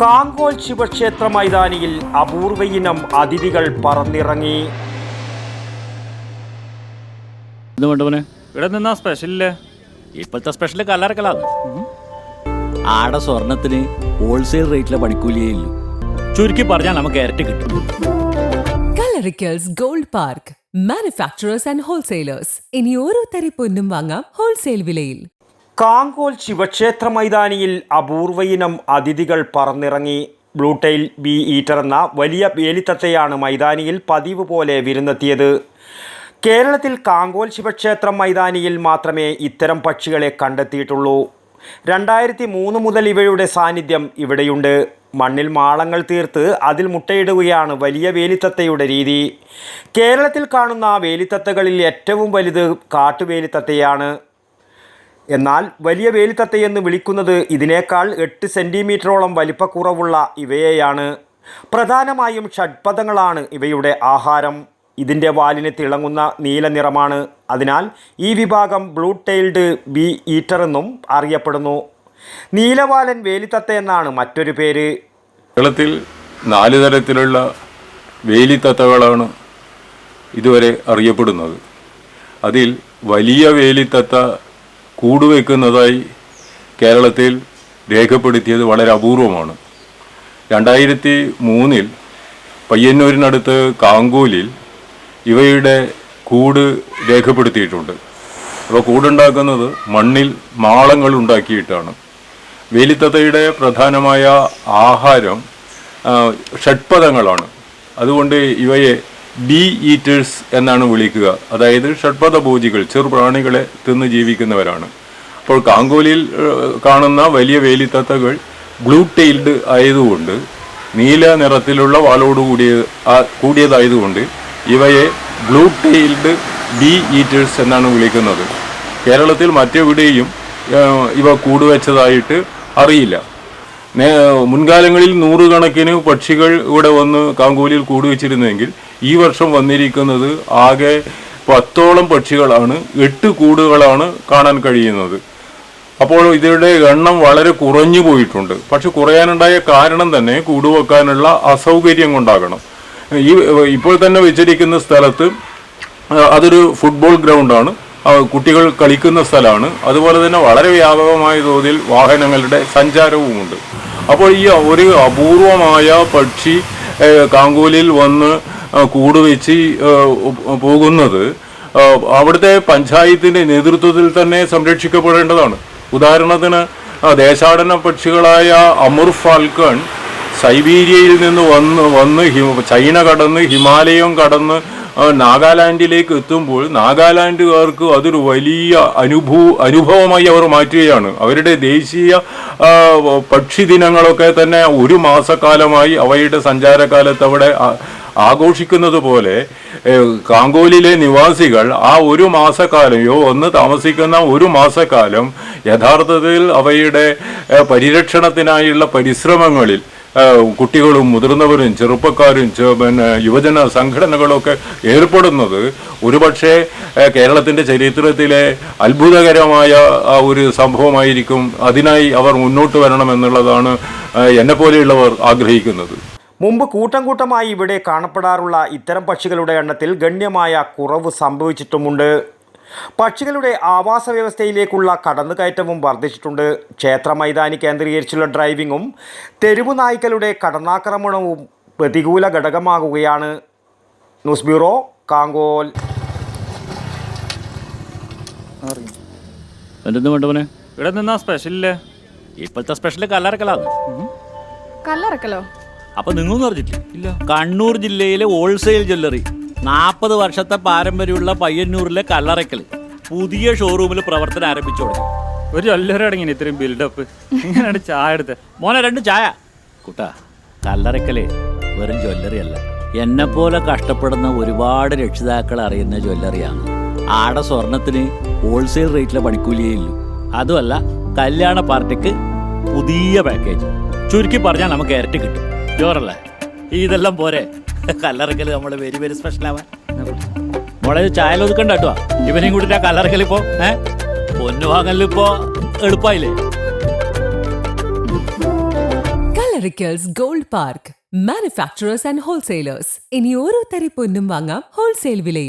കാങ്കോൽ ശിവക്ഷേത്ര മൈതാനിയിൽ അപൂർവയിനം അതിഥികൾ പറന്നിറങ്ങി. ഇവിടെ നിന്നാ സ്പെഷ്യലില്ലേ ഇപ്പോഴത്തെ സ്പെഷ്യൽ കല്ലറക്കലാണ്. ആടെ സ്വർണത്തിന് ഹോൾസെയിൽ റേറ്റിലെ പണിക്കൂലിയേ ഇല്ലു. ചുരുക്കി പറഞ്ഞാൽ നമുക്ക് ഇരട്ടി കിട്ടും. കലറിക്കൽസ് gold park manufacturers and wholesalers ഇനി ഓരോ തരി പൊന്നും വാങ്ങാം ഹോൾസെയിൽ വിലയിൽ. കാങ്കോൽ ശിവക്ഷേത്ര മൈതാനിയിൽ അപൂർവയിനം അതിഥികൾ പറന്നിറങ്ങി. ബ്ലൂടെയിൽ ബി ഈറ്റർ എന്ന വലിയ വേലിത്തത്തയാണ് മൈതാനിയിൽ പതിവ് പോലെ വിരുന്നെത്തിയത്. കേരളത്തിൽ കാങ്കോൽ ശിവക്ഷേത്രം മൈതാനിയിൽ മാത്രമേ ഇത്തരം പക്ഷികളെ കണ്ടെത്തിയിട്ടുള്ളൂ. രണ്ടായിരത്തി മൂന്ന് മുതൽ ഇവയുടെ സാന്നിധ്യം ഇവിടെയുണ്ട്. മണ്ണിൽ മാളങ്ങൾ തീർത്ത് അതിൽ മുട്ടയിടുകയാണ് വലിയ വേലിത്തത്തയുടെ രീതി. കേരളത്തിൽ കാണുന്ന വേലിത്തത്തകളിൽ ഏറ്റവും വലുത് കാട്ടുവേലിത്തത്തയാണ് എന്നാൽ വലിയ വേലിത്തത്തയെന്ന് വിളിക്കുന്നത് ഇതിനേക്കാൾ എട്ട് സെന്റിമീറ്ററോളം വലിപ്പക്കുറവുള്ള ഇവയെയാണ്. പ്രധാനമായും ഷഡ്പഥങ്ങളാണ് ഇവയുടെ ആഹാരം. ഇതിന്റെ വാലിന് തിളങ്ങുന്ന നീല നിറമാണ്. അതിനാൽ ഈ വിഭാഗം ബ്ലൂ ടെയിൽഡ് ബി ഈറ്റർ എന്നും അറിയപ്പെടുന്നു. നീലവാലൻ വേലിത്തത്ത എന്നാണ് മറ്റൊരു പേര്. കേരളത്തിൽ നാല് തരത്തിലുള്ള വേലിത്തത്തകളാണ് ഇതുവരെ അറിയപ്പെടുന്നത്. അതിൽ വലിയ വേലിത്തത്ത കൂടുവെക്കുന്നതായി കേരളത്തിൽ രേഖപ്പെടുത്തിയത് വളരെ അപൂർവമാണ്. രണ്ടായിരത്തി മൂന്നിൽ പയ്യന്നൂരിനടുത്ത് കാങ്കൂലിൽ ഇവയുടെ കൂട് രേഖപ്പെടുത്തിയിട്ടുണ്ട്. അപ്പോൾ കൂടുണ്ടാക്കുന്നത് മണ്ണിൽ മാളങ്ങൾ ഉണ്ടാക്കിയിട്ടാണ്. വേലിത്തത്തയുടെ പ്രധാനമായ ആഹാരം ഷഡ്പഥങ്ങളാണ് അതുകൊണ്ട് ഇവയെ ബി ഈറ്റേഴ്സ് എന്നാണ് വിളിക്കുക. അതായത് ഷഡ്പഥ ഭോജികൾ ചെറുപ്രാണികളെ തിന്ന് ജീവിക്കുന്നവരാണ്. അപ്പോൾ കാങ്കോലിയിൽ കാണുന്ന വലിയ വേലിത്തത്തകൾ ബ്ലൂ ടെയിൽഡ് ആയതുകൊണ്ട് നീല നിറത്തിലുള്ള വാലോട് കൂടിയ കൂടിയതായതുകൊണ്ട് ഇവയെ ബ്ലൂ ടെയിൽഡ് ബീ ഈറ്റേഴ്സ് എന്നാണ് വിളിക്കുന്നത്. കേരളത്തിൽ മറ്റെവിടെയും ഇവ കൂടുവെച്ചതായിട്ട് അറിയില്ല. മുൻകാലങ്ങളിൽ നൂറുകണക്കിന് പക്ഷികൾ ഇവിടെ വന്ന് കാങ്കോലിയിൽ കൂടുവെച്ചിരുന്നെങ്കിൽ ഈ വർഷം വന്നിരിക്കുന്നത് ആകെ പത്തോളം പക്ഷികളാണ് എട്ട് കൂടുകളാണ് കാണാൻ കഴിയുന്നത്. അപ്പോൾ ഇതിയുടെ എണ്ണം വളരെ കുറഞ്ഞു പോയിട്ടുണ്ട്. പക്ഷെ കുറയാനുണ്ടായ കാരണം തന്നെ കൂടുവെക്കാനുള്ള അസൗകര്യം കൊണ്ടാകണം. ഈ ഇപ്പോൾ തന്നെ വെച്ചിരിക്കുന്ന സ്ഥലത്ത് അതൊരു ഫുട്ബോൾ ഗ്രൗണ്ടാണ്. കുട്ടികൾ കളിക്കുന്ന സ്ഥലമാണ്. അതുപോലെ തന്നെ വളരെ വ്യാപകമായ തോതിൽ വാഹനങ്ങളുടെ സഞ്ചാരവുമുണ്ട്. അപ്പോൾ ഈ ഒരു അപൂർവമായ പക്ഷി കാങ്കൂലിൽ വന്ന് കൂട് വെച്ച് പോകുന്നത് അവിടുത്തെ പഞ്ചായത്തിന്റെ നേതൃത്വത്തിൽ തന്നെ സംരക്ഷിക്കപ്പെടേണ്ടതാണ്. ഉദാഹരണത്തിന് ദേശാടന പക്ഷികളായ അമുർ ഫാൽക്കൺ സൈബീരിയയിൽ നിന്ന് വന്ന് വന്ന് ചൈന കടന്ന് ഹിമാലയം കടന്ന് നാഗാലാൻഡിലേക്ക് എത്തുമ്പോൾ നാഗാലാൻഡുകാർക്ക് അതൊരു വലിയ അനുഭൂ അനുഭവമായി അവർ മാറ്റുകയാണ്. അവരുടെ ദേശീയ പക്ഷി ദിനങ്ങളൊക്കെ തന്നെ ഒരു മാസക്കാലമായി അവയുടെ സഞ്ചാരകാലത്ത് അവിടെ ആഘോഷിക്കുന്നത് പോലെ കാങ്കോലിലെ നിവാസികൾ ആ ഒരു മാസക്കാലയോ ഒന്ന് താമസിക്കുന്ന ഒരു മാസക്കാലം യഥാർത്ഥത്തിൽ അവയുടെ പരിരക്ഷണത്തിനായുള്ള പരിശ്രമങ്ങളിൽ കുട്ടികളും മുതിർന്നവരും ചെറുപ്പക്കാരും പിന്നെ യുവജന സംഘടനകളൊക്കെ ഏർപ്പെടുന്നത് ഒരുപക്ഷെ കേരളത്തിന്റെ ചരിത്രത്തിലെ അത്ഭുതകരമായ ആ ഒരു സംഭവമായിരിക്കും. അതിനായി അവർ മുന്നോട്ട് വരണമെന്നുള്ളതാണ് എന്നെപ്പോലെയുള്ളവർ ആഗ്രഹിക്കുന്നത്. മുമ്പ് കൂട്ടം കൂട്ടമായി ഇവിടെ കാണപ്പെടാറുള്ള ഇത്തരം പക്ഷികളുടെ എണ്ണത്തിൽ ഗണ്യമായ കുറവ് സംഭവിച്ചിട്ടുമുണ്ട്. പക്ഷികളുടെ ആവാസ വ്യവസ്ഥയിലേക്കുള്ള കടന്നുകയറ്റവും വർദ്ധിച്ചിട്ടുണ്ട്. ക്ഷേത്ര മൈതാനി കേന്ദ്രീകരിച്ചുള്ള ഡ്രൈവിങ്ങും തെരുവു നായ്ക്കളുടെ കടന്നാക്രമണവും പ്രതികൂല ഘടകമാകുകയാണ്. News bureau Kankol. ഇവിടെ നിന്നാ സ്പെഷ്യലില്ലേ ഇപ്പോഴത്തെ സ്പെഷ്യൽ കല്ലറക്കലാണ്. കല്ലറക്കലോ? അപ്പൊ നിങ്ങളൊന്നും അറിഞ്ഞിട്ടില്ല. ഇല്ല. കണ്ണൂർ ജില്ലയിലെ ഹോൾസെയിൽ ജ്വല്ലറി നാൽപ്പത് വർഷത്തെ പാരമ്പര്യമുള്ള പയ്യന്നൂരിലെ കല്ലറയ്ക്കൽ പുതിയ ഷോറൂമിൽ പ്രവർത്തനം ആരംഭിച്ചു തുടങ്ങി. ഒരു അടങ്ങിന് ഇത്രയും ബിൽഡപ്പ് ഇങ്ങനെയാണ് ചായ എടുത്ത്? മോനെ രണ്ട് ചായ. കുട്ടാ കല്ലറയ്ക്കലേ വെറും ജ്വല്ലറി അല്ല. എന്നെ പോലെ കഷ്ടപ്പെടുന്ന ഒരുപാട് രക്ഷിതാക്കൾ അറിയുന്ന ജ്വല്ലറിയാണ് ആടെ സ്വർണത്തിന് ഹോൾസെയിൽ റേറ്റിലെ പണിക്കൂലിയേ ഇല്ലു. അതുമല്ല കല്യാണ പാർട്ടിക്ക് പുതിയ പാക്കേജ് ചുരുക്കി പറഞ്ഞാൽ നമുക്ക് ഇരട്ടി കിട്ടും. ജോറല്ലേ? ഇതെല്ലാം പോരെ. കല്ലറക്കൽ നമ്മുടെ വെരി വെരി സ്പെഷ്യൽ ആവാൻ. മോളെ ചായ ഒതുക്കണ്ട കേട്ടോ. ഇവനെയും കൂട്ടിട്ട് ആ കല്ലറക്കലിപ്പോ ഏഹ് പൊന്നു വാങ്ങലിപ്പോ എളുപ്പായില്ലേ? Kallarickals gold park manufacturers and wholesalers. ഇനി ഓരോ തരി പൊന്നും വാങ്ങാം ഹോൾസെയിൽ വിലയിൽ